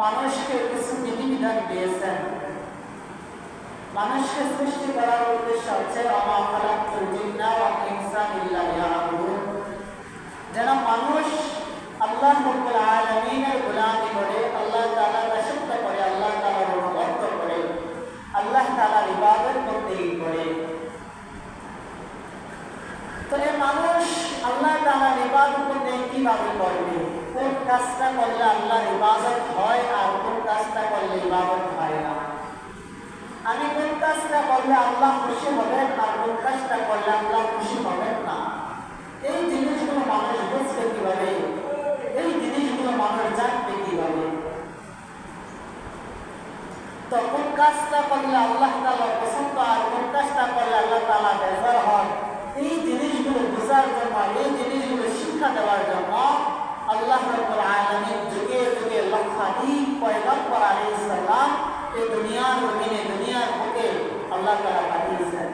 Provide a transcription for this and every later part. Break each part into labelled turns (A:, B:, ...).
A: মানুষকে কিছু বিধিবিধান দিয়েছেন। মানুষকে সৃষ্টি করার উদ্দেশ্য হচ্ছে যেন মানুষ আল্লাহ রব্বুল আলামিনের গোলামি করে, আল্লাহ তাআলা দাসত্ব করে, আল্লাহ তাআলার অনুগত করে, আল্লাহ তাআলার ইবাদত করতেই করে। তো এই মানুষ আল্লাহ তাআলার ইবাদত করতে কীভাবে করবে কোন কাজটা করলে আল্লাহর ইবাদত হয় আর কোন কাজটা করলে ইবাদত হয় না? আমি কোন কাজটা করলে আল্লাহ খুশি হবেন আর কোন কাজটা করলে আল্লাহ খুশি হবেন না? এই জিনিসগুলো মানুষ বুঝবে কীভাবে? এই জিনিসগুলো মানুষ জানবে কীভাবে? তো কোন কাজটা করলে আল্লাহ তালা পছন্দ আর কোন কাজটা করলে আল্লাহ তালা বেজার হন? এই জিনিসগুলো বোঝার জন্য, এই জিনিসগুলো শিক্ষা দেওয়ার আল্লাহ রব্বুল আলামিন যুগে যুগে লক্ষাধিক পয়গম্বর আলাইহিস সালাম এই দুনিয়ার জমিনে, দুনিয়ার বুকে আল্লাহ তাআলা পাঠিয়েছেন।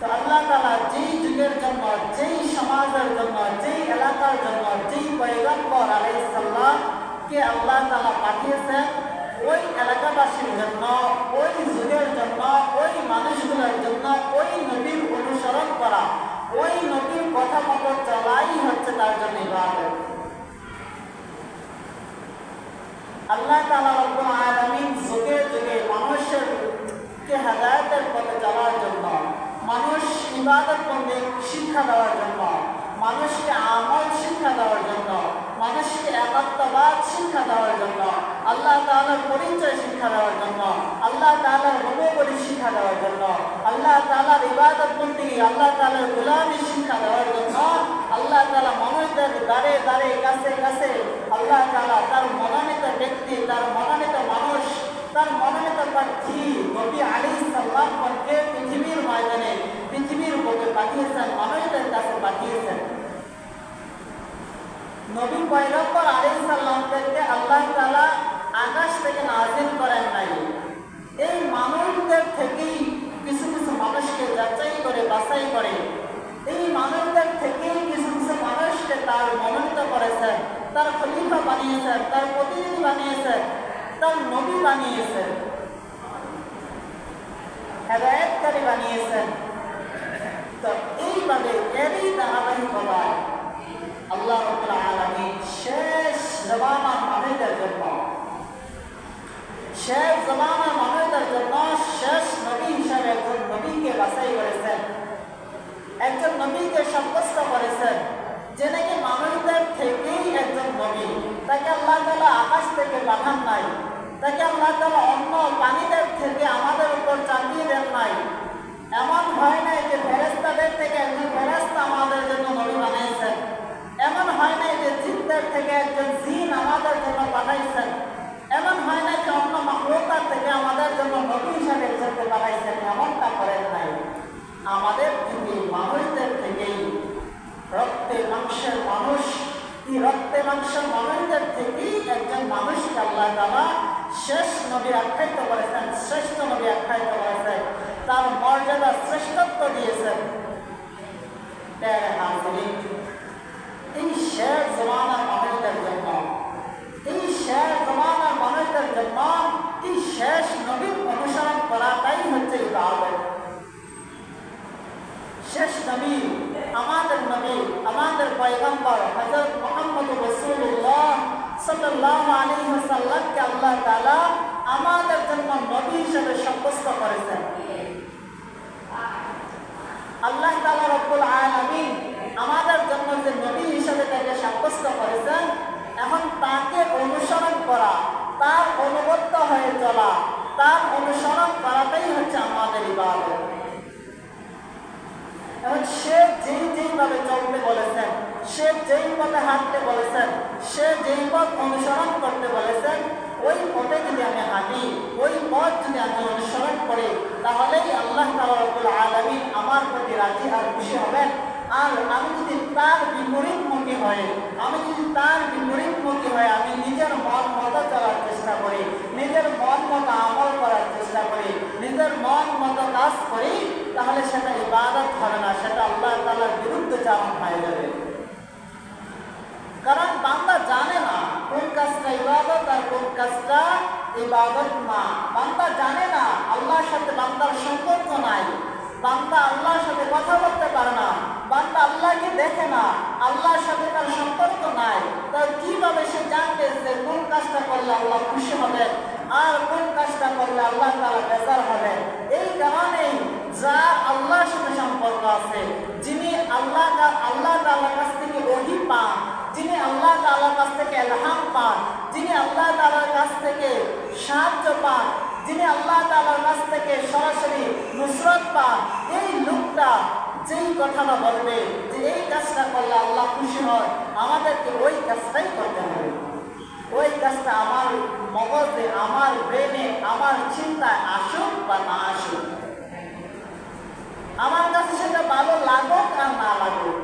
A: তো আল্লাহ তাআলা যেই যুগের জন্য, যেই সমাজের জন্য, যেই এলাকার জন্য, যেই অনুসরণ করা ওই নবীর কথা মতো চলাই হচ্ছে তার জন্য ইবাদত। আল্লাহ তালা রব্বুল আলামিন যুগে যুগে মানুষের কে হেদায়েতের পথে চলার জন্য, মানুষ ইবাদত করতে শিক্ষা দেওয়ার জন্য, মানুষকে আমল শিক্ষা দেওয়ার জন্য মানুষকে একাত্মবাদ শিক্ষা দেওয়ার জন্য, আল্লাহ তাআলার পরিচয় শিক্ষা দেওয়ার জন্য, আল্লাহ তাআলার রূপবলী শিক্ষা দেওয়ার জন্য, আল্লাহ তাআলার ইবাদত করতে আল্লাহ তাআলার গোলামি শিক্ষা দেওয়ার জন্য, আল্লাহ তাআলা মানুষদের দাঁড়ে দাঁড়ে কাছে কাছে আল্লাহ তাআলা তার মনোনীত ব্যক্তি, তার মনোনীত মানুষ, তার মনোনীত প্রার্থী নবী আলী সাল্লামকে পৃথিবীর ময়দানে, পৃথিবীর বুকে পাঠিয়েছেন, মানুষদের কাছে পাঠিয়েছেন। নবী পয়গম্বর আলী সাল্লামদেরকে আল্লাহ তাআলা আকাশ থেকে নাজিল করেন নাই। এই মানুষদের থেকেই কিছু কিছু মানুষকে যাচাই করে, বাছাই করে। এই মানুষদের থেকেই কিছু কিছু মানুষকে তার মনোনীত করেছেন তার খলিফা বানিয়েছেন তার প্রতিনিধি বানিয়েছেন তার নবী বানিয়েছেন হেদায়তকারী বানিয়েছেন তো এইভাবে এরই ধারাবাহিকতায় আল্লাহ রব্বুল শেষ জমানার মানুষদের জন্য, শেষ জমানার মানুষদের জন্য শেষ নবী হিসাবে একজন নবীকে বাছাই করেছেন। একজন নবীকে সাব্যস্ত করেছেন, যে নাকি মানুষদের থেকেই একজন নবী। তাকে আল্লাহ তালা আকাশ থেকে পাঠান নাই, তাকে আল্লাহ তালা অন্য প্রাণীদের থেকে আমাদের উপর চাপিয়ে দেন নাই। এমন হয় নাই যে ফেরেস্তাদের থেকে একজন ফেরেস্তা আমাদের জন্য নবী বানিয়েছেন এমন হয় নাই যে জিনদের থেকে একজন জিন আমাদের জন্য পাঠাইছেন এমন হয় নাই যে অন্য মাহলুকার থেকে আমাদের জন্য নবী হিসাবে একজনকে পাঠাইছেন এমনটা করেন নাই আমাদের থেকে মানুষদের থেকেই রক্তে মাংসের মানুষ এই রক্তে মাংসের মানুষদের থেকেই একজন মানুষকে আল্লাহ তালা শেষ নবী আখ্যায়িত করেছেন শ্রেষ্ঠ নবী আখ্যায়িত করেছেন তার মর্যাদা শ্রেষ্ঠত্ব দিয়েছেন। প্যারে হাজিরিন এই শেষ জমানার মানুষদের জন্য এই শেষ জমানার মানুষদের জন্য এই শেষ নবীর অনুসরণ করাটাই হচ্ছে ইবাদত। শেষ নবী, আমাদের নবী, আমাদের পয়গম্বর হযরত মুহাম্মদ রাসূলুল্লাহ সাল্লাল্লাহু আলাইহি ওয়াসাল্লামকে আল্লাহ তাআলা আমাদের জন্য নবী হিসেবে সাব্যস্ত করেছেন। আল্লাহ তাআলা রব্বুল আলামিন আমাদের জন্য যে নবী হিসেবে তাকে সাব্যস্ত করেছেন, এখন তাকে অনুসরণ করা, তার অনুগত হয়ে চলা, তার অনুসরণ করাটাই হচ্ছে আমাদের ইবাদত। এবং সে যেই যেইভাবে চলতে বলেছেন, সে যেই পথে হাঁটতে বলেছেন, সে যেই পথ অনুসরণ করতে বলেছেন ওই পথে যদি আমি হাঁটি, ওই পথ যদি আমি অনুসরণ করি, তাহলেই আল্লাহ তালাবুল আলমী আমার প্রতি রাজি আর খুশি হবেন। আর আমি যদি তার বিপরীতমুখী হয়ে আমি যদি তার বিপরীতমুখী হয়ে আমি নিজের মন মতো চলার চেষ্টা করি, নিজের মন মতো আমল করার চেষ্টা করি, নিজের মন মতো কাজ করি, তাহলে সেটা ইবাদত হবে না, সেটা আল্লাহ তালার বিরুদ্ধে চালন হয়ে যাবে। কারণ বাংলা জানে না কোন কাজটা ইবাদত কাজটা ইবাদত না। বান্দা জানে না, আল্লাহর সাথে বান্দার সম্পর্ক নাই। বান্দা আল্লাহর সাথে কথা বলতে পারে না। বান্দা আল্লাহকে দেখে না, আল্লাহর সাথে তার সম্পর্ক নাই। তার কীভাবে সে জানবে যে কোন কাজটা করলে আল্লাহ খুশি হবে আর কোন কাজটা করলে আল্লাহ তারা বেজার হবে? এই কারণেই যার আল্লাহর সাথে সম্পর্ক আছে, যিনি আল্লাহ আল্লাহ তাআলার কাছ থেকে ওহি পান যিনি আল্লাহ তাআলার কাছ থেকে এলহাম পান, যিনি আল্লাহ তালার কাছ থেকে সাহায্য পান, যিনি আল্লাহ তালার কাছ থেকে সরাসরি নুসরত পান, এই লোকটা যেই কথাটা বলবে যে এই কাজটা করলে আল্লাহ খুশি হয়, আমাদেরকে ওই কাজটাই করতে হবে। ওই কাজটা আমার মগজে, আমার ব্রেনে আমার চিন্তায় আসুক বা না আসুক। আমার কাছে সেটা ভালো লাগুক আর না লাগুক।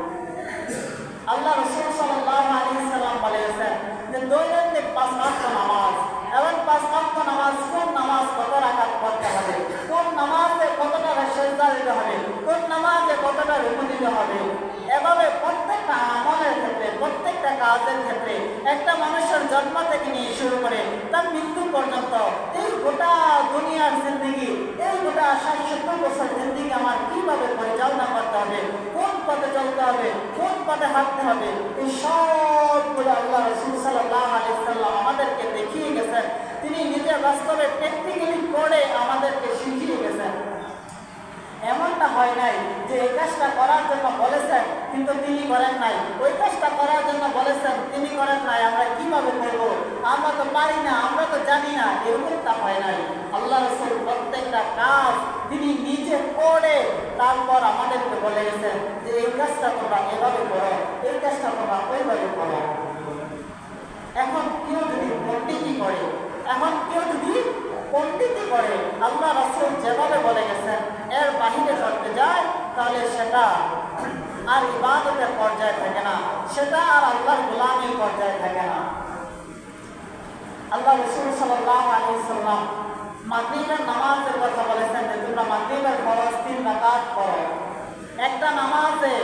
A: আল্লাহ রসুল সাল্লাহ আলী সাল্লাম বলেছেন যে দৈনন্দিন পাঁচ ওয়াক্ত নামাজ এবং পাঁচ ওয়াক্ত নামাজ কোন নামাজ কত রাখাত পড়তে হবে? কোন নামাজে কতটা সেজদা দিতে হবে? কোন নামাজে কতটা রুকু দিতে হবে? এভাবে প্রত্যেকটা আমলের ক্ষেত্রে, প্রত্যেকটা কাজের ক্ষেত্রে একটা মানুষের জন্ম থেকে নিয়ে শুরু করে তার মৃত্যু পর্যন্ত এই গোটা দুনিয়ার জিন্দিগি, এই গোটা ষাট সত্তর বছর জিন্দিগি আমার কীভাবে পরিচালনা করতে হবে? পথে হাঁটতে হবে। এই সবগুলো আল্লাহ রসুল সাল্লাহ আলি সাল্লাম আমাদেরকে দেখিয়ে গেছেন। তিনি নিজের বাস্তবে প্র্যাকটিক্যালি করে আমাদেরকে শিখিয়ে গেছেন। এমনটা হয় নাই যে এই কাজটা করার জন্য বলেছেন, কিন্তু তিনি করেন নাই। ওই কাজটা করার জন্য বলেছেন, তিনি করেন নাই। আমরা কীভাবে করব? আমরা তো পারি না, আমরা তো জানি না। এরকমটা হয় নাই। আল্লাহ রসুল প্রত্যেকটা কাজ তিনি নিজে করে তারপর আমাদেরকে বলে গেছেন যে এই কাজটা তোমরা এভাবে করো, এই কাজটা তোমরা ওইভাবে করো। এখন কেউ যদি পণ্ডিতি করে, এখন কেউ যদি পণ্ডিতি করে, আল্লাহ রাসুল যেভাবে বলে গেছেন, এর বাহিরে করতে যায়, তাহলে সেটা আর ইবাদতের পর্যায়ে থাকে না, সেটা আর আল্লাহর গোলামীর পর্যায়ে থাকে না। আল্লাহ রসুল সাল্লাহ আলী সাল্লাম মাগরিবের নামাজের কথা বলেছেন যে তোমরা মাগরিবের খরচ তিন রাকাত করো একটা নামাজে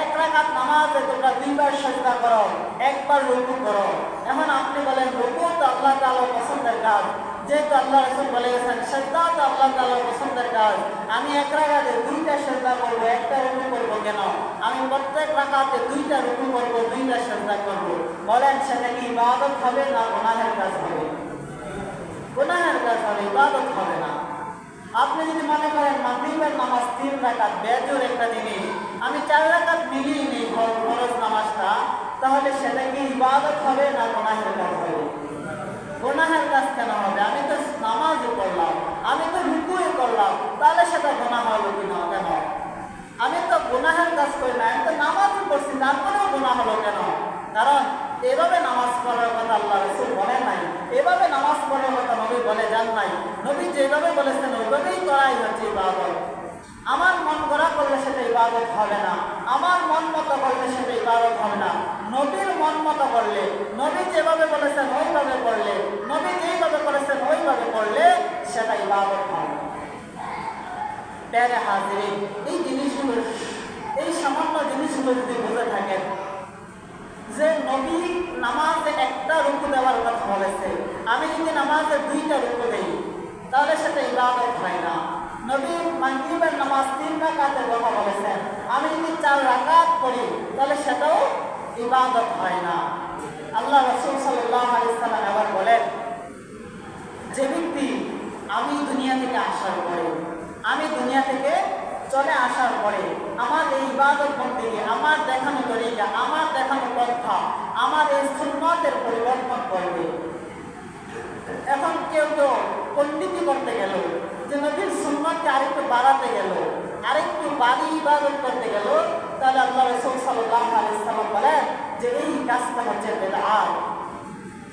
A: এক রাকাত নামাজে তোমরা দুইবার সজদা করো, একবার রুকু করো। এখন আপনি বলেন, রুকু তো আল্লাহ তাআলা পছন্দের কাজ। যেহেতু আল্লাহ রসুল বলে গেছেন সজদা তো আল্লাহ তাআলা পছন্দের কাজ। আমি এক রাকাতে দুইটা সজদা করব, একটা রুকু করব কেন? আমি প্রত্যেক রাকাতে দুইটা রুকু করব, দুইটা সজদা করব। বলেন সেটা কি ইবাদত হবে না গুনাহের কাজ হবে? গুনাহের কাজ হবে ইবাদত হবে না। আপনি যদি মনে করেন মাগরিবের নামাজ তিন রাকাত বেজোর একটা জিনিস আমি চার রাকাত মিলিয়ে নিই ফরজ নামাজটা, তাহলে সেটা কি ইবাদত হবে না গুনাহের কাজ হবে? গুনাহের কাজ কেন হবে? আমি তো নামাজও করলাম আমি তো রুকুই করলাম, তাহলে সেটা গুনাহ হলো কি না কেন? আমি তো গুনাহের কাজ করি না, আমি তো নামাজও করছি তারপরেও গুনাহ হলো কেন? কারণ এভাবে নামাজ পড়ার কথা আল্লাহ রসুল বলেন নাই। এভাবে নামাজ পড়ার কথা নবী বলে যান নাই। নবী যেভাবে বলেছেন, ওইভাবেই করাই হচ্ছে ইবাদত। আমার মন করা করলে সেটা ইবাদত হবে না। আমার মন মতো করলে সেটা ইবাদত হবে না। নবীর মন মতো করলে, নবী যেভাবে বলেছেন ওইভাবে করলে, নবী যেইভাবে করেছেন ওইভাবে করলে সেটা ইবাদত হবে প্যারে হাজিরি এই জিনিসগুলো, এই সামান্য জিনিসগুলো যদি বুঝে থাকেন যে নবী নামাজে একটা রুকু দেওয়ার কথা বলেছে। আমি যদি নামাজে দুইটা রুকু দেই, তাহলে সেটা ইবাদত হয় না। নবী মাগরিবের নামাজ তিন রাকাতের কথা বলেছেন। আমি যদি চার রাকাত করি তাহলে সেটাও ইবাদত হয় না। আল্লাহ রসুল সাল্লাহ আলি সাল্লাম এবার বলেন, যে ব্যক্তি আমি দুনিয়া থেকে আসার পরে আমি দুনিয়া থেকে চলে আসার পরে আমার এই ইবাদত বন্দিকে আমার দেখানো তরিকা আমার দেখানো পন্থা আমার এই সুন্নতের পরিবর্তন করবে। এখন কেউ কেউ পণ্ডিতি করতে গেল, যে নবীর সুন্নতকে আরেকটু বাড়াতে গেল, আরেকটু বাড়ি ইবাদত করতে গেল, তাহলে আল্লাহ রসুল সাল্লাহ আলাইসাল্লাম বলেন যে এই কাজটা হচ্ছে বেদাত।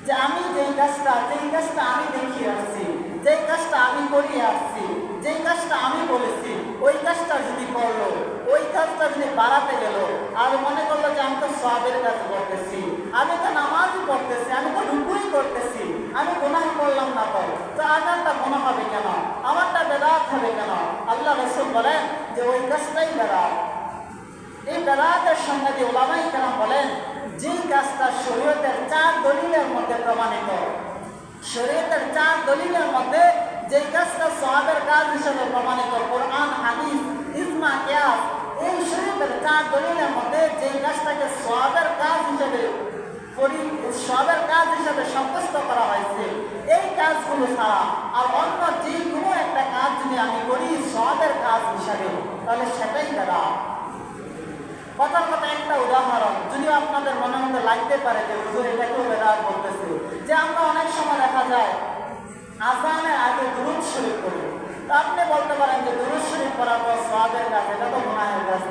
A: যে আমি যেই কাজটা যেই কাজটা আমি দেখিয়ে আসছি, যেই কাজটা আমি করিয়ে আসছি, যেই কাজটা আমি বলেছি ওই কাজটা যদি করল ওই কাজটা যদি বাড়াতে গেল। আর মনে করল যে আমি তো সবের কাজ করতেছি। আমি তো নামাজই পড়তেছি, আমি তো রুকুই করতেছি। আমি গুনাহ করলাম না তো। তো আমারটা গুনাহ হবে কেন? আমারটা বেদাত হবে কেন? আল্লাহ রসুল বলেন যে ওই কাজটাই বেদাত। এই বেদাতের সঙ্গে যে ওলামাই কেন বলেন যে কাজটা শরীয়তের চার দলিলের মধ্যে প্রমাণিত, শরীয়তের চার দলিলের মধ্যে যে কাজটা সহাবের কাজ হিসেবে প্রমাণিত, কোরআন, হাদিস ইসমা কিয়াস এই শরীয়তের চার দলিলের মধ্যে যে কাজটাকে সহাবের কাজ হিসেবে সবের কাজ হিসেবে সাব্যস্ত করা হয়েছে, এই কাজগুলো ছাড়া আর অন্য যে কোনো একটা কাজ যদি আমি করি সবের কাজ হিসাবে, তাহলে সেটাই বেড়া কথার কথা একটা উদাহরণ, যদিও আপনাদের মনে মধ্যে লাগতে পারে যে হুজুর এটাকেও বেদাত বলতেছে, যে আমরা অনেক সময় দেখা যায় আজানের আগে দুরুদ শরীফ করি আপনি বলতে পারেন যে শরীফ করার পর সোয়াবের কাছে এটা তো গুনাহের কাজ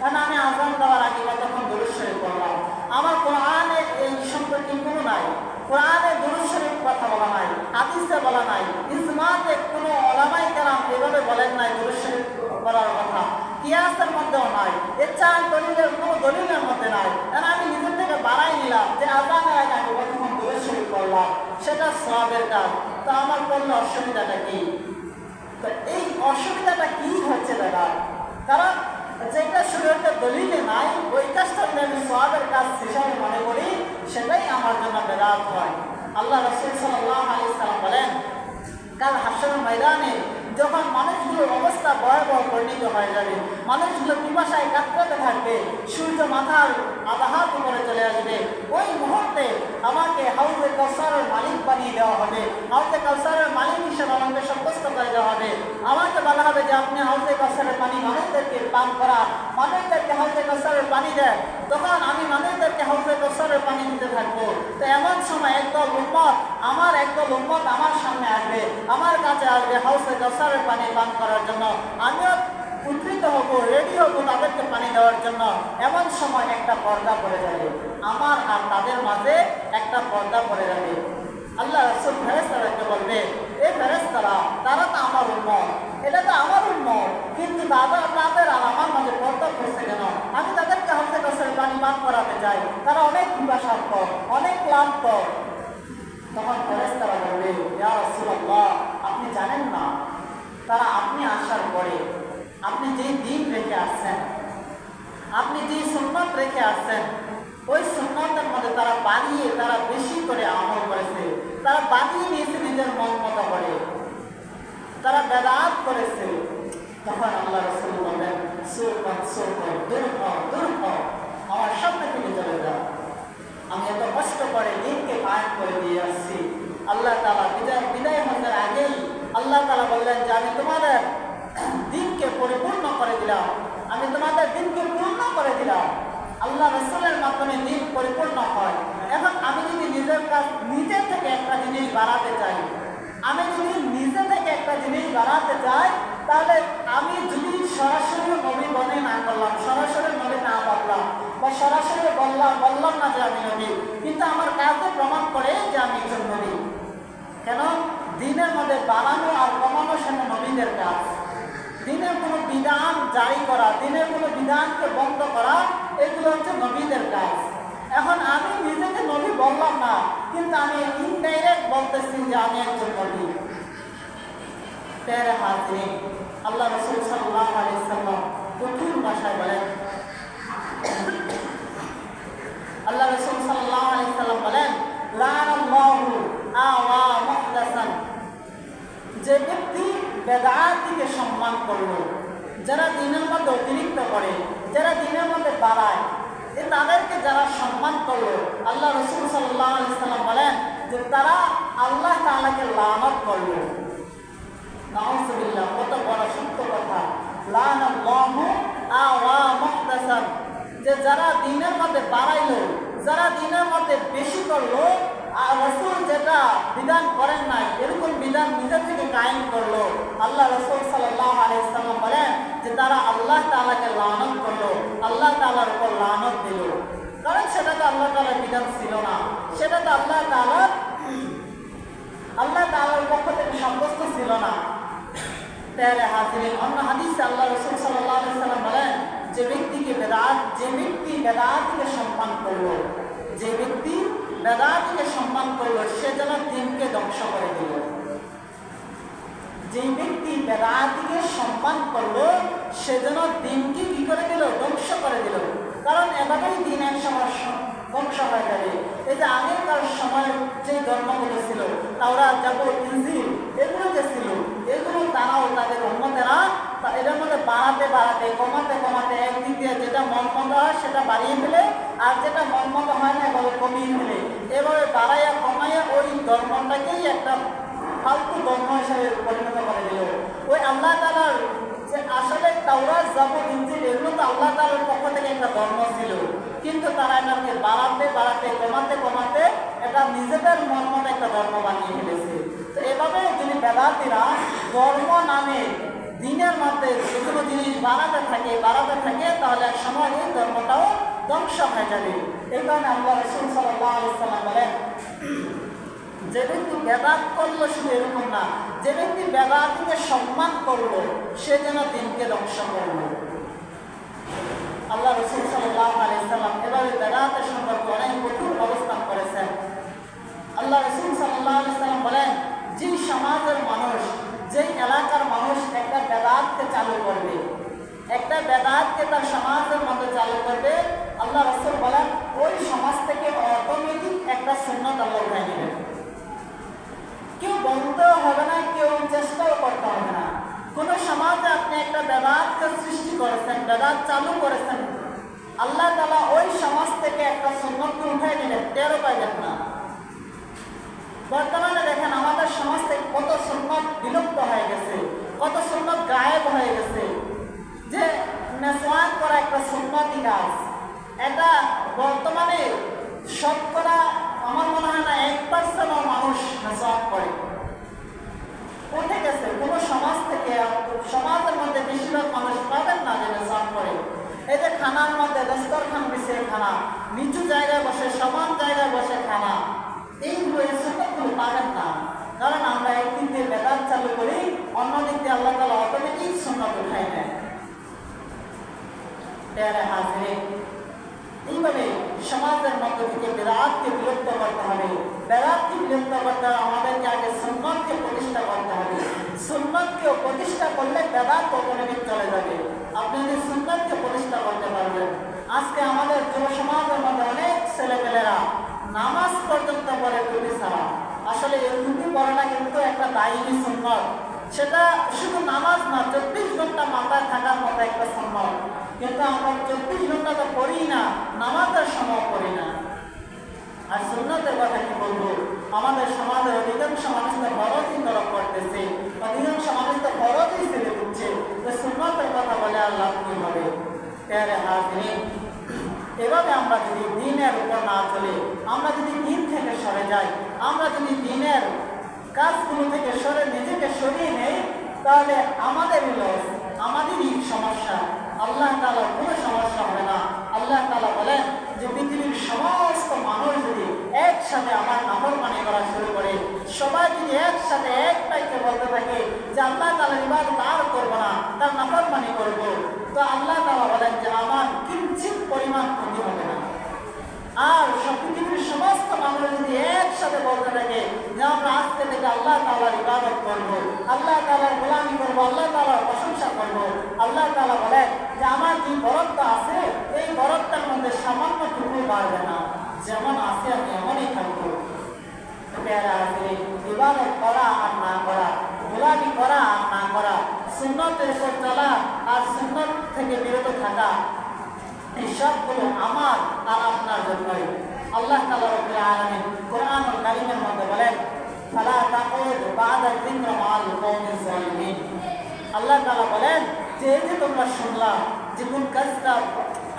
A: কারণ আমি আজান দেওয়ার আগে কতক্ষণ দুরুদ শরীফ করলাম আমার কোরআনে এই সম্পর্কে কোনো নাই। কোরআনে দুরুদ কথা বলা নাই, হাদিসে বলা নাই ইসমাতে কোনো ওলামাই কেরাম এভাবে বলেন নাই দুরুদ শরীফ করার কথা। কিয়াসের মধ্যেও নাই এর চার দলিলের কোনো দলিলের মধ্যে নাই। কারণ আমি নিজের থেকে বাড়াই নিলাম যে আজানের আগে আমি কতক্ষণ দূরে শুরু করলাম সেটা সবের কাজ। তো আমার করলে অসুবিধাটা কি? তো এই অসুবিধাটা কি হচ্ছে দাদা? কারণ যেটা একটা দলিলে নাই, ওই কাজটা আমি সবের কাজ হিসাবে মনে করি, সেটাই আমার জন্য বেদাত হয়। আল্লাহ রসুল সাল্লাহ আলি বলেন, কাল হাসনের ময়দানে যখন মানুষগুলোর অবস্থা ভয়াবহ পরিণত হয়ে যাবে, মানুষগুলো পিপাসায় কাতরাতে থাকবে, সূর্য মাথার আধা হাত উপরে চলে আসবে। ওই মুহূর্তে আমাকে হাউজে কৌসারের মালিক বানিয়ে দেওয়া হবে। হাউজে কৌসারের মালিক হিসেবে আমাকে সাব্যস্ত করে দেওয়া হবে। আমাকে বলা হবে যে আপনি হাউজে কৌসারের পানি মানুষদেরকে পান করা। মানুষদেরকে হাউজে কৌসারের পানি দেয় তখন আমি মানুষদেরকে হাউজে কৌসারের পানি দিতে থাকব। তো এমন সময় একদল উম্মত, আমার একদল উম্মত আমার সামনে আসবে, আমার কাছে আসবে হাউসে কৌসারের পানি পান করার জন্য। আমিও উদ্ধৃত হব, রেডি হব তাদেরকে পানি দেওয়ার জন্য। এমন সময় একটা পর্দা পড়ে যাবে। আমার আর তাদের মাঝে একটা পর্দা পড়ে যাবে। আল্লাহ রসুল ফেরেস্তারাকে বলবে এই ফেরেস্তারা তারা তো আমার উন্মত এটা তো আমার উন্মত কিন্তু তাদের তাদের আর আমার মাঝে পর্দা পড়ছে কেন? আমি তাদেরকে হাতে কাছে পানি চাই তারা অনেক পিপাসার্থ অনেক ক্লান্ত। তখন ফেরেস্তারা বলবে আপনি জানেন না? তারা আপনি আসার পরে, আপনি যেই দিন রেখে আসছেন, আপনি যেই সুন্নত রেখে আসছেন, ওই সুন্নতের মধ্যে তারা বানিয়ে, তারা বেশি করে আমল করেছে। তারা বানিয়ে নিয়েছে নিজের মন মতো করে। তারা বেদাত করেছে। তখন আল্লাহ রসুল বলেন সুরকন সুরকন দূর হও দূর হও আমার সামনে থেকে চলে যাও। আমি এত কষ্ট করে দিনকে কায়েম করে দিয়ে আসছি। আল্লাহ তালা বিদায় বিদায় হওয়ার আগেই আল্লাহ তালা বললেন যে, আমি তোমাদের দিনকে পরিপূর্ণ করে দিলাম। আমি তোমাদের দিনকে পূর্ণ করে দিলাম। আল্লাহ রসুলের মাধ্যমে দিন পরিপূর্ণ হয়। এখন আমি যদি নিজের কাজ নিজের থেকে একটা জিনিস বাড়াতে চাই, আমি যদি নিজে থেকে একটা জিনিস বাড়াতে চাই, তাহলে আমি যদি সরাসরি নবী বনে না করলাম, সরাসরি নবী না বললাম বা সরাসরি বললাম বললাম না যে আমি নবী, কিন্তু আমার কাজে প্রমাণ করে যে আমি একজন নবী। কেন? দিনের মধ্যে বানানো আর কমানো সেটা নবীদের কাজ। দিনের কোনো বিধান জারি করা দিনের কোনো বিধানকে বন্ধ করা, এগুলো হচ্ছে নবীদের কাজ। এখন আমি নিজেকে নবী বললাম না, কিন্তু আমি ইনডাইরেক্ট বলতেছি যে আমি একজন নবী। প্যারে হাজিরে আল্লাহ রসুল সাল্লাহ আলি সাল্লাম কঠিন ভাষায় বলেন আল্লাহ রসুল সাল্লাহ আলি সাল্লাম বলেন যে ব্যক্তি বেদাতিকে সম্মান করল, যারা দিনের মধ্যে অতিরিক্ত করে, যারা দিনের মধ্যে বাড়ায়, এ তাদেরকে যারা সম্মান করল, আল্লাহ রসুল সাল্লাহ সাল্লাম বলেন যে তারা আল্লাহ তাআলাকে লানত করল। নাউজুবিল্লাহ, কত বড় সত্য কথা। লানাল্লাহু আওয়া মুহদাসান। যে যারা দিনের মধ্যে বাড়াইলো যারা দিনের মধ্যে বেশি করল, আর রসুল যেটা বিধান করেন নাই, এরকম বিধান নিজের থেকে কায়েম করল। আল্লাহ রসুল সাল্লাহ আলাইসাল্লাম বলেন যে তারা আল্লাহ তালাকে লানত করল, আল্লাহ তালার উপর লানত দিল। কারণ সেটা তো আল্লাহ তালার বিধান ছিল না। সেটা তো আল্লাহ তালার আল্লাহ তালার পক্ষ থেকে সাব্যস্ত ছিল না। প্যারে হাজিরিন, অন্য হাদিসে আল্লাহ রসুল সাল্লাহ সাল্লাম বলেন যে ব্যক্তিকে বেদাত, যে ব্যক্তি বেদাতকে সম্মান করল যে ব্যক্তি বেদাতকে সম্মান করল সে যেন দিনকে ধ্বংস করে দিল। যে ব্যক্তি বেদাতিকে সম্মান করল সে যেন দিনকে কি করে দিল? ধ্বংস করে দিল। কারণ এভাবেই দিন এক সময় ধ্বংস হয়ে যাবে। এই যে আগেকার সময়ের যে ধর্মগুলো ছিল তাওরা জাবর ইনজিল, এগুলো যে ছিল, এগুলো তারাও তাদের উন্মতেরা এটার মধ্যে বাড়াতে বাড়াতে, কমাতে কমাতে একদিক দিয়ে যেটা মন মতো হয় সেটা বাড়িয়ে ফেলে, আর যেটা মন মতো হয় না এভাবে কমিয়ে ফেলে। এভাবে বাড়াইয়া, কমাইয়া ওই ধর্মটাকেই একটা ফালতু ধর্ম হিসাবে পরিণত করে দিল। ওই আল্লাহ তালার যে আসলে তাওরা জাবর ইনজিল এগুলো তো আল্লাহ তালার পক্ষ থেকে একটা ধর্ম ছিল। কিন্তু তারা এটাকে বাড়াতে বাড়াতে, কমাতে কমাতে এটা নিজেদের মন একটা ধর্ম বানিয়ে ফেলেছে। তো এভাবে যদি বেদাতিরা ধর্ম নামে দিনের মধ্যে যে কোনো জিনিস বাড়াতে থাকে বাড়াতে থাকে, তাহলে এক সময় এই ধর্মটাও ধ্বংস হয়ে যাবে। এই কারণে আল্লাহ রসুল সাল্লাম বলেন, যে ব্যক্তি বেদাত করল শুধু এরকম না, যে ব্যক্তি বেদাতিকে সম্মান করল, সে যেন দিনকে ধ্বংস করল। আল্লাহ রসুল সাল্লাহ আলাইসাল্লাম এভাবে বেদাতের সম্পর্কে অনেক কঠোর অবস্থান করেছেন। আল্লাহ রসুল সাল্লাহ আলাইসাল্লাম বলেন, যে সমাজের মানুষ যেই এলাকার মানুষ একটা বেদাতকে চালু করবে, একটা বেদাতকে তার সমাজের মধ্যে চালু করবে, আল্লাহ রসুল বলেন, ওই সমাজ থেকে অটোমেটিক একটা সুন্নত আল্লাহ উঠাই নেবেন কেউ বলতেও হবে না, কেউ চেষ্টাও করতে হবে না। কোনো সমাজে আপনি একটা বেদাতকে সৃষ্টি করেছেন, বেদাত চালু করেছেন, আল্লাহ তালা ওই সমাজ থেকে একটা সুন্নতকে উঠাই দিলেন, টেরও পাইলেন না। বর্তমানে দেখেন আমাদের সমাজ থেকে কত সুন্নত বিলুপ্ত হয়ে গেছে, কত সুন্নত গায়েব হয়ে গেছে। যে নেশওয়ান করা একটা সুন্নতি কাজ, এটা বর্তমানে শতকরা আমার মনে হয় না, এক পার্সেন্টও মানুষ নেশওয়ান করে। উঠে গেছে, কোনো সমাজ থেকে, সমাজের মধ্যে বেশিরভাগ মানুষ পাবেন না যে নেশওয়ান করে। এই যে খানার মধ্যে দস্তরখান বিছিয়ে খানা, নিচু জায়গায় বসে, সমান জায়গায় বসে খানা এই সুন্দরগুলো পাবেন না। কারণ আমরা একদিক দিয়ে বেদাত চালু করি অন্যদিক আল্লাহ তালা অটোমেটিক সুন্নত উঠাই নেয় প্যারে হাজিরে এইভাবে সমাজের মধ্য থেকে বেদাতকে বিলুপ্ত করতে হবে। বেদাতকে বিলুপ্ত করতে হবে আমাদেরকে আগে সুন্নতকে প্রতিষ্ঠা করতে হবে। সুন্নতকে প্রতিষ্ঠা করলে বেদাত অটোমেটিক চলে যাবে। আপনি যদি সুন্নতকে প্রতিষ্ঠা করতে পারবেন, আজকে আমাদের যুব সমাজের মধ্যে অনেক ছেলেপেলেরা নামাজ পর্যন্ত পড়ে টুপি ছাড়া আসলে টুপি পড়াটা কিন্তু একটা দায়ী সম্ভব সেটা শুধু নামাজ না, চব্বিশ ঘণ্টা মাথায় থাকার মতো একটা সম্ভব কিন্তু আমরা চব্বিশ ঘণ্টা তো পড়ি না, নামাজের সময় পড়ি না। আর সুন্নতের কথা কি বলব? আমাদের সমাজের অধিকাংশ মানুষ তো ফরজই তরফ করতেছে। অধিকাংশ মানুষ তো ফরজই ছেড়ে দিচ্ছে। তো সুন্নতের কথা বলে আর লাভ কি হবে হাজরিন এভাবে আমরা যদি দিনের উপর না চলে, আমরা যদি দিন থেকে সরে যাই, আমরা যদি দিনের কাজগুলো থেকে সরে নিজেকে সরিয়ে নেই, তাহলে আমাদেরই লস আমাদেরই সমস্যা। আল্লাহ তালার কোনো সমস্যা হবে না। আল্লাহ তালা বলেন যে পৃথিবীর সমস্ত মানুষ যদি একসাথে আমার নাফরমানি করা শুরু করে, সবাই যদি একসাথে এক পাইকে বলতে থাকে যে আল্লাহ তালা ইবাদত আর করব না, তার নাফরমানি করব। তো আল্লাহ তালা বলেন যে, আমার কিঞ্চিত পরিমাণ ক্ষতি হবে না। আর সব পৃথিবীর সমস্ত মানুষ যদি একসাথে বলতে থাকে যে, আমরা আজকে থেকে আল্লাহ তালার ইবাদত করব, আল্লাহ তালার গোলামি করব, আল্লাহ তালার প্রশংসা করব। আল্লাহ তালা বলেন যে, আমার যে বরত্ব আছে, এই বরত্বের মধ্যে সামান্য টুকু বাড়বে না। যেমন আছে, আমি এমনই থাকব। ইবাদত করা আর না করা, গোলামি করা আর না করা সুন্নতের উপর চলা আর সুন্নত থেকে বিরত থাকা, এই সবগুলো আমার আর আপনার জন্যই। আল্লাহ তালা রব্বুল আলামিন কোরআনুল কারীমের মধ্যে বলেন, ফালা তাকুদ বাদা যিকরা মাল কওমিজ জালিমিন আল্লাহ তাআলা বলেন, যে যে তোমরা শুনলা, যে কোন কাজটা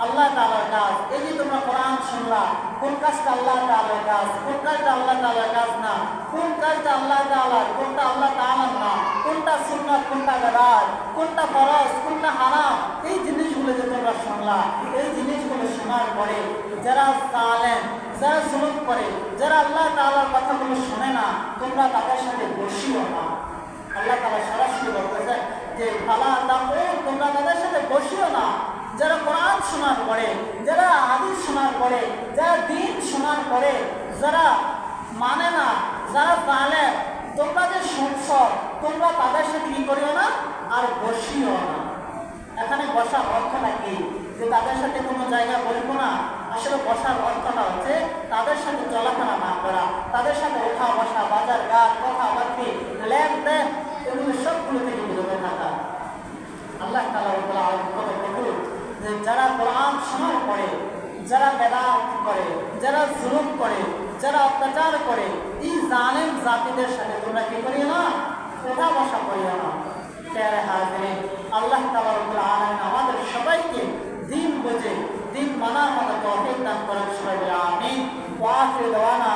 A: আল্লাহ তাআলার কাজ, এই যে তোমরা কোরআন শুনলা কোন কাজটা আল্লাহ তাআলার কাজ? কোন কাজটা আল্লাহ তাআলার কাজ না? কোন কাজটা আল্লাহ তাআলার? কোনটা আল্লাহ তাআলার না? কোনটা সুন্নাত, কোনটা বেদাত কোনটা ফরজ, কোনটা হারাম? এই জিনিসগুলো যে তোমরা শুনলা, এই জিনিসগুলো শোনার পরে যারা জালেম, যারা জুলুম করে, যারা আল্লাহ তাআলার কথাগুলো শোনে না, তোমরা তাদের সাথে বসিও না। আল্লাহ তাআলা সরাসরি বলতেছেন যে, ফালা তাকু তোমরা তাদের সাথে বসিও না। যারা কোরআন শোনার পরে যারা হাদিস শোনার পরে যারা দিন শোনার পরে যারা মানে না, যারা জানে, তোমরা যে শুনছ, তোমরা তাদের সাথে কি করিও না আর বসিও না। এখানে বসার অর্থটা কি? যে তাদের সাথে কোনো জায়গা বলব না। আসলে বসার অর্থটা হচ্ছে তাদের সাথে চলাফেরা না করা, তাদের সাথে ওঠা বসা, বাজার ঘাট, কথাবার্তি, লেনদেন, এগুলো সবগুলো থেকে বিরত থাকা। আল্লাহ তালা কত যে যারা কোরআন সমান করে যারা বেদা করে, যারা জুলুম করে, যারা অত্যাচার করে, এই জালেম জাতিদের সাথে তোমরা কি করিও না? কথা বসা করিও না। তেরে হাজরে, আল্লাহ তাবার আলেন আমাদের সবাইকে দিন বোঝে, দিন মানা আমাদের তফিক দান করেন সবাই আমি ওয়াফে দেওয়ানা